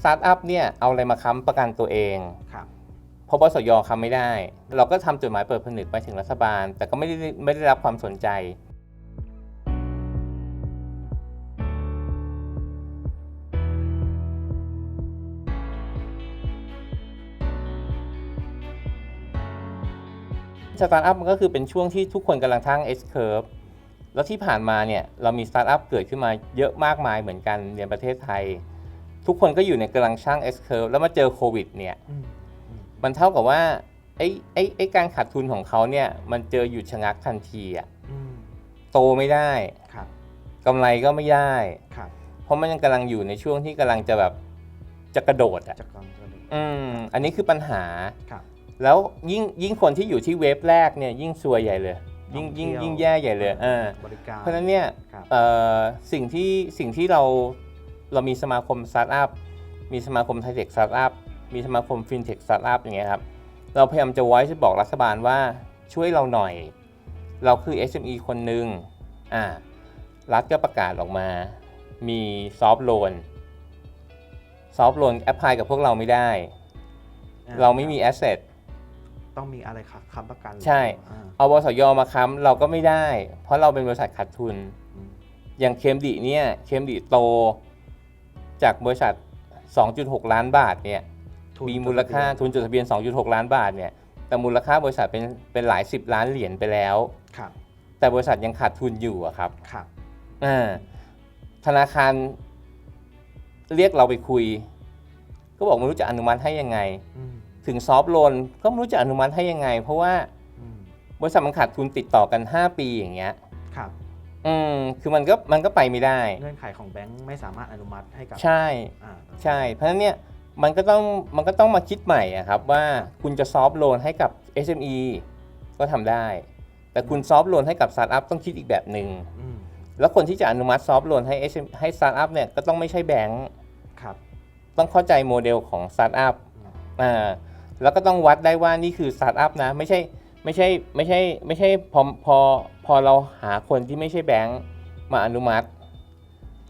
สตาร์ทอัพเนี่ยเอาอะไรมาค้ำประกันตัวเองครับเพราะบสยค้ำไม่ได้ เราก็ทำจดหมายเปิดผนึกไปถึงรัฐบาล แต่ก็ไม่ได้ไม่ได้รับความสนใจ สตาร์ทอัพมันก็คือเป็นช่วงที่ทุกคนกำลังทั้ง S curve แล้วที่ผ่านมาเนี่ยเรามีสตาร์ทอัพเกิดขึ้นมาเยอะมากมายเหมือนกันในประเทศไทย ทุกคนก็อยู่ในกำลังช่าง S curve แล้วมาเจอโควิดเนี่ยอืมอืมมันเท่ากับว่าไอ้ไอ้ไอ้การขาดทุนของเขาเนี่ยมันเจอหยุดชะงักทันทีอะอืมโตไม่ได้ครับกำไรก็ไม่ได้ครับเพราะมันยังกำลังอยู่ในช่วงที่กำลังจะแบบจะกระโดดอะจากกองกระดูกอืมอันนี้คือปัญหาครับแล้วยิ่งยิ่งคนที่อยู่ที่เว็บแรกเนี่ยยิ่งซวยใหญ่เลย ยิ่งยิ่งท่อเที่วยิ่งแย่ใหญ่เลยเออบริการเพราะฉะนั้นเนี่ยครับเอ่อสิ่งที่สิ่งที่เรา เรามีสมาคมสตาร์ทอัพมีสมาคมไทเทคสตาร์ทอัพมีสมาคมฟินเทคสตาร์ทอัพอย่างเงี้ยครับ เราพยายามจะไว้จะบอกรัฐบาลว่าช่วยเราหน่อย เราคือ SME คนหนึ่งอ่ารัฐก็ประกาศออกมา มีซอฟต์โลนซอฟต์โลนแอพพลายกับพวกเราไม่ได้อ่เราไม่มีแอสเซทต้องมีอะไรครับค้ำประกันหรือใช่อ่าเอาบสยมาค้ำเราก็ไม่ได้ เพราะเราเป็นบริษัทขาดทุนอืมอย่างเคมดีเนี่ยเคมดีโต จากบริษัท 2.6 ล้านบาทเนี่ยทุนมีมูลค่าจดทะเบียนทุนจดทะเบียน 2.6 ล้านบาทเนี่ยแต่มูลค่าบริษัทเป็นเป็นหลายสิบล้านเหรียญไปแล้วครับแต่บริษัทยังขาดทุนอยู่อะครับครับอ่าธนาคารเรียกเราไปคุย ก็บอกไม่รู้จะอนุมัติให้ยังไงอืมถึงซอฟต์โลนก็ไม่รู้จะอนุมัติให้ยังไง เพราะว่าอืมบริษัทมันขาดทุนติดต่อกัน 5 ปีอย่างเงี้ยครับ อืมคือมันก็มันก็ไปไม่ได้ เงื่อนไขของแบงค์ไม่สามารถอนุมัติให้กับใช่อ่าใช่ เพราะฉะนั้นเนี่ยมันก็ต้องมันก็ต้องมาคิดใหม่อะครับว่าคุณจะซอฟต์โลนให้กับ SME ก็ทำได้ แต่คุณซอฟต์โลนให้กับสตาร์ทอัพต้องคิดอีกแบบหนึ่งอืมแล้วคนที่จะอนุมัติซอฟต์โลนให้ SM ให้สตาร์ทอัพเนี่ยก็ต้องไม่ใช่แบงก์ครับต้องเข้าใจโมเดลของสตาร์ทอัพอืมอ่าแล้วก็ต้องวัดได้ว่านี่คือสตาร์ทอัพนะไม่ใช่ ไม่ใช่ไม่ใช่ไม่ใช่พอพอพอเราหาคนที่ไม่ใช่แบงก์มาอนุมัติ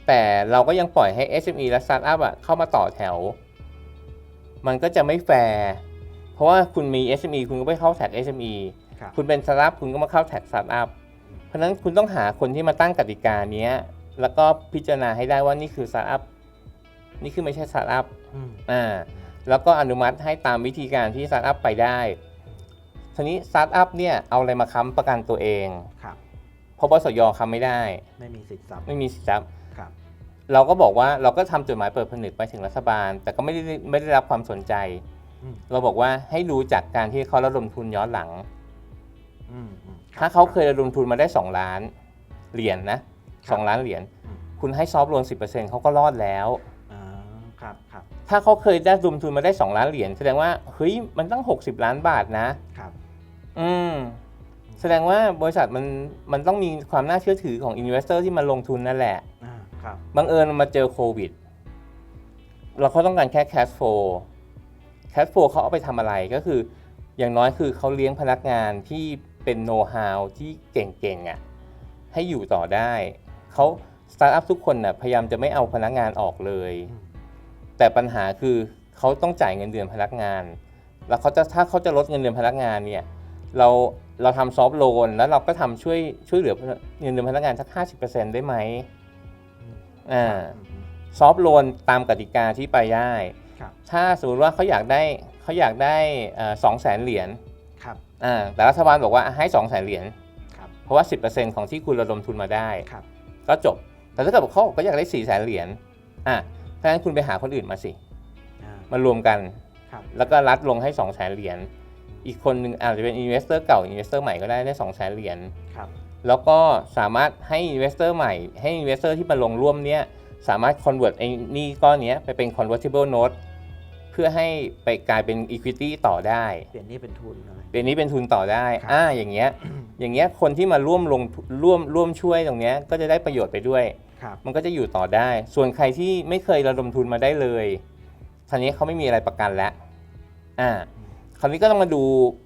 แต่เราก็ยังปล่อยให้ SME และสตาร์ทอัพอะเข้ามาต่อแถว มันก็จะไม่แฟร์เพราะว่าคุณมี SME คุณก็ไปเข้าแท็ก SME ครับ คุณเป็นสตาร์ทอัพคุณก็มาเข้าแท็กสตาร์ทอัพเพราะฉะนั้นคุณต้องหาคนที่มาตั้งกติกาเนี้ย แล้วก็พิจารณาให้ได้ว่านี่คือสตาร์ทอัพนี่คือไม่ใช่สตาร์ทอัพ อืม อ่าแล้วก็อนุมัติให้ตามวิธีการที่สตาร์ทอัพไปได้ ทีนี้สตาร์ทอัพเนี่ยเอาอะไรมาค้ำประกันตัวเองครับเพราะบสยค้ำไม่ได้ ไม่มีสิทธิ์ซับไม่มีสิทธิ์ทรัพย์ครับ เราก็บอกว่าเราก็ทำจดหมายเปิดผนึกไปถึงรัฐบาล แต่ก็ไม่ได้ไม่ได้รับความสนใจ อืม เราบอกว่าให้รู้จากการที่เขาระดมทุนย้อนหลัง อืมอืมถ้าเขาเคยระดมทุนมาได้ 2 ล้านเหรียญนะสองล้านเหรียญอืมคุณให้ซอฟต์โลน10%เขาก็รอดแล้ว อ่าครับครับถ้าเขาเคยได้ระดมทุนมาได้ 2 ล้านเหรียญแสดงว่าเฮ้ยมันตั้ง 60 ล้านบาทนะ ครับ อืมแสดงว่าบริษัทมันมันต้องมีความน่าเชื่อถือของอินเวสเตอร์ที่มาลงทุนนั่นแหละอ่าครับบังเอิญมันมาเจอโควิด เราเขาต้องการแค่ cash flow cash flow เขาเอาไปทำอะไรก็คือ อย่างน้อยคือเขาเลี้ยงพนักงานที่เป็นโน้ตฮาวที่เก่งๆอะ่ะให้อยู่ต่อได้เขาสตาร์ทอัพทุกคนน่ะพยายามจะไม่เอาพนักงานออกเลยอืมแต่ปัญหาคือเขาต้องจ่ายเงินเดือนพนักงาน แล้วเขาจะถ้าเขาจะลดเงินเดือนพนักงานเนี่ย เราเราทำซอฟต์โลนแล้วเราก็ทำช่วยช่วยเหลือเงินเดือนพนักงานสักห้าสิบเปอร์เซ็นต์ได้ไหมอืมอ่าอืมอืมซอฟต์โลนตามกติกาที่ไปได้ครับถ้าสมมติว่าเขาอยากได้เขาอยากได้สองแสนเหรียญครับอ่าแต่รัฐบาลบอกว่าให้สองแสนเหรียญครับเพราะว่า 10%ของที่คุณระดมทุนมาได้ครับก็จบ แต่ถ้าเกิดบอกเขาบอกก็อยากได้4ี่แสนเหรียญอะถ้างั้นคุณไปหาคนอื่นมาสิอ่ามารวมกันครับแล้วก็รัดลงให้2 0 0แสนเหรียญ อีกคนหนึ่งอาจจะเป็นอินเวสเตอร์เก่าอินเวสเตอร์ใหม่ก็ได้ได้2 0 0แสนเหรียญครับแล้วก็สามารถให้อินเวสเตอร์ใหม่ให้อินเวสเตอร์ที่มาลงร่วมเนี้ยสามารถ convert ไอ้หนี่ก้อนเนี้ยไปเป็น convertible note เพื่อให้ไปกลายเป็น equity ต่อได้ เปลี่ยนหนี่เป็นทุนอะไรเป็นนี้เป็นทุนต่อได้ครับอ่า อย่างเงี้ย อย่างเงี้ย คนที่มาร่วมลงทุนร่วมร่วมช่วยตรงเนี้ยก็จะได้ประโยชน์ไปด้วยครับมันก็จะอยู่ต่อได้ ส่วนใครที่ไม่เคยระดมทุนมาได้เลยทีนี้เขาไม่มีอะไรประกันแล้ว อ่าค ราวนี้ก็ต้องมาดู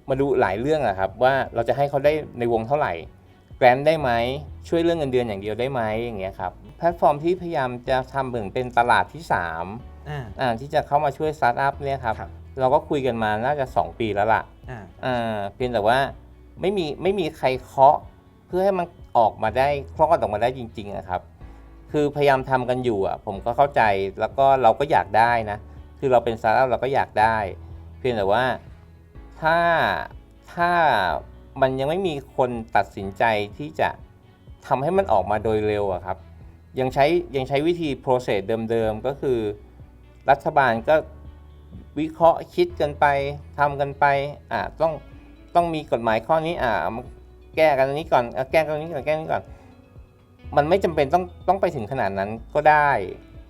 มาดูหลายเรื่องอะครับว่าเราจะให้เขาได้ในวงเท่าไหร่แกรนได้ไหมช่วยเรื่องเงินเดือนอย่างเดียวได้ไหมอย่างเงี้ยครับแพลตฟอร์มที่พยายามจะทำเหมือนเป็นตลาดที่3อ่า อ่าที่จะเข้ามาช่วยสตาร์ทอัพเนี่ยครับครับ เราก็คุยกันมาน่าจะ 2 ปีแล้วล่ะอ่า อ่าเพียงแต่ว่าไม่มีไม่มีใครเคาะเพื่อให้มันออกมาได้คลอดออกมาได้จริงๆนะครับ คือพยายามทำกันอยู่อะผมก็เข้าใจแล้วก็เราก็อยากได้นะ คือเราเป็นสตาร์ทอัพเราก็อยากได้ เพียงแต่ว่า ถ้าถ้ามันยังไม่มีคนตัดสินใจที่จะทำให้มันออกมาโดยเร็วอะครับ ยังใช้ยังใช้วิธี process เดิมๆ ก็คือ รัฐบาลก็วิเคราะห์คิดกันไปทำกันไปอ่าต้องต้องมีกฎหมายข้อนี้อ่าแก้กันนี้ก่อนอแก้กันอันนี้ก่อนแก้กันนี้ก่อน มันไม่จำเป็นต้องต้องไปถึงขนาดนั้นก็ได้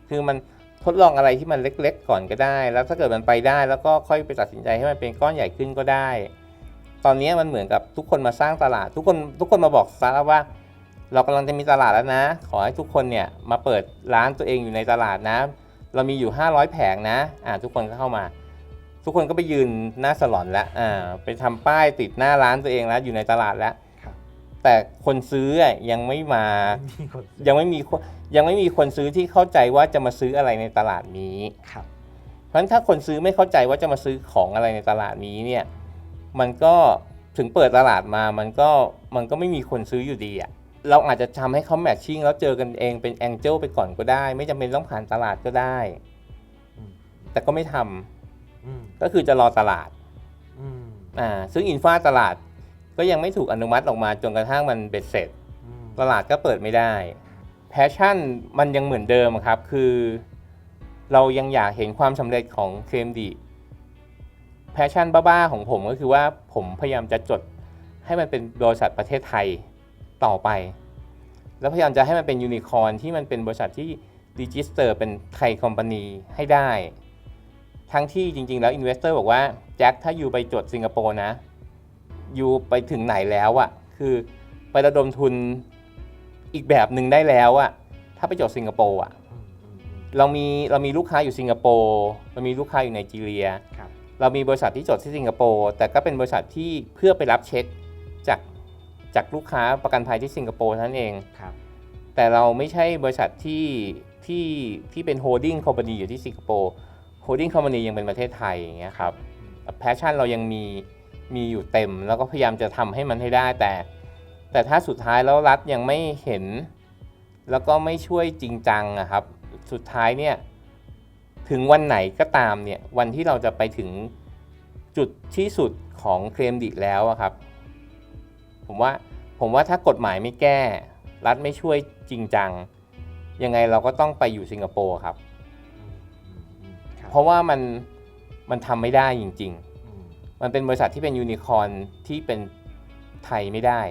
คือมัน ทดลองอะไรที่มันเล็ก ๆ ก่อนก็ได้ แล้วถ้าเกิดมันไปได้ แล้วก็ค่อยไปตัดสินใจให้มันเป็นก้อนใหญ่ขึ้นก็ได้ ตอนนี้มันเหมือนกับทุกคนมาสร้างตลาด ทุกคนทุกคนมาบอกสตาร์ทอัพว่า เรากำลังจะมีตลาดแล้วนะ ขอให้ทุกคนเนี่ยมาเปิดร้านตัวเองอยู่ในตลาดนะ เรามีอยู่ 500 แผงนะอ่าทุกคนก็เข้ามา ทุกคนก็ไปยืนหน้าสลอนแล้วอ่าไปทำป้ายติดหน้าร้านตัวเองแล้วอยู่ในตลาดแล้ว แต่คนซื้ออะยังไม่มา มีคนยังไม่มีคนยังไม่มีคนซื้อที่เข้าใจว่าจะมาซื้ออะไรในตลาดนี้ ครับ เพราะฉะนั้นถ้าคนซื้อไม่เข้าใจว่าจะมาซื้อของอะไรในตลาดนี้เนี่ย มันก็ถึงเปิดตลาดมา มันก็มันก็ไม่มีคนซื้ออยู่ดีอะเราอาจจะทำให้เขาแมทชิ่งแล้วเจอกันเองเป็นแองเจิลไปก่อนก็ได้ ไม่จำเป็นต้องผ่านตลาดก็ได้ อืมแต่ก็ไม่ทำอืมก็คือจะรอตลาด อืมอ่าซึ่งอินฟาตลาด ก็ยังไม่ถูกอนุมัติออกมาจนกระทั่งมันเบ็ดเสร็จอืมตลาดก็เปิดไม่ได้แพชชั่นมันยังเหมือนเดิมครับ คือเรายังอยากเห็นความสำเร็จของเคมดีแพชชั่นบ้าๆของผมก็คือว่าผมพยายามจะจดให้มันเป็นบริษัทประเทศไทยต่อไป แล้วพยายามจะให้มันเป็นยูนิคอร์นที่มันเป็นบริษัทที่รีจิสเตอร์เป็นไทยคอมพานีให้ได้ ทั้งที่จริงๆแล้วอินเวสเตอร์บอกว่าแจ็คถ้าอยู่ไปจดสิงคโปร์นะอ ยู่ไปถึงไหนแล้วอะคือไประดมทุนอีกแบบหนึ่งได้แล้วอะถ้าไปจดสิงคโปร์อะอืมอืมอืมเรามีเรามีลูกค้าอยู่สิงคโปร์เรามีลูกค้าอยู่ไนจีเรียครับเรามีบริษัทที่จดที่สิงคโปร์แต่ก็เป็นบริษัทที่เพื่อไปรับเช็คจากจากลูกค้าประกันภัยที่สิงคโปร์เท่านั้นเองครับแต่เราไม่ใช่บริษัทที่ที่ที่เป็นโฮดดิ้งคอมพานีอยู่ที่สิงคโปร์โฮดดิ้งคอมพานียังเป็นประเทศไทยอย่างเงี้ยครับแพชชั่นเรายังมี มีอยู่เต็ม แล้วก็พยายามจะทำให้มันให้ได้แต่ แต่ถ้าสุดท้ายแล้วรัฐยังไม่เห็น แล้วก็ไม่ช่วยจริงจังอะครับ สุดท้ายเนี่ยถึงวันไหนก็ตามเนี่ยวันที่เราจะไปถึงจุดที่สุดของเคลมดิแล้วอะครับ ผมว่าผมว่าถ้ากฎหมายไม่แก้ รัฐไม่ช่วยจริงจัง ยังไงเราก็ต้องไปอยู่สิงคโปร์ครับอืมอืมอืมครับเพราะว่ามันมันทำไม่ได้จริงๆอื มันเป็นบริษัทที่เป็นยูนิคอร์นที่เป็นไทยไม่ได้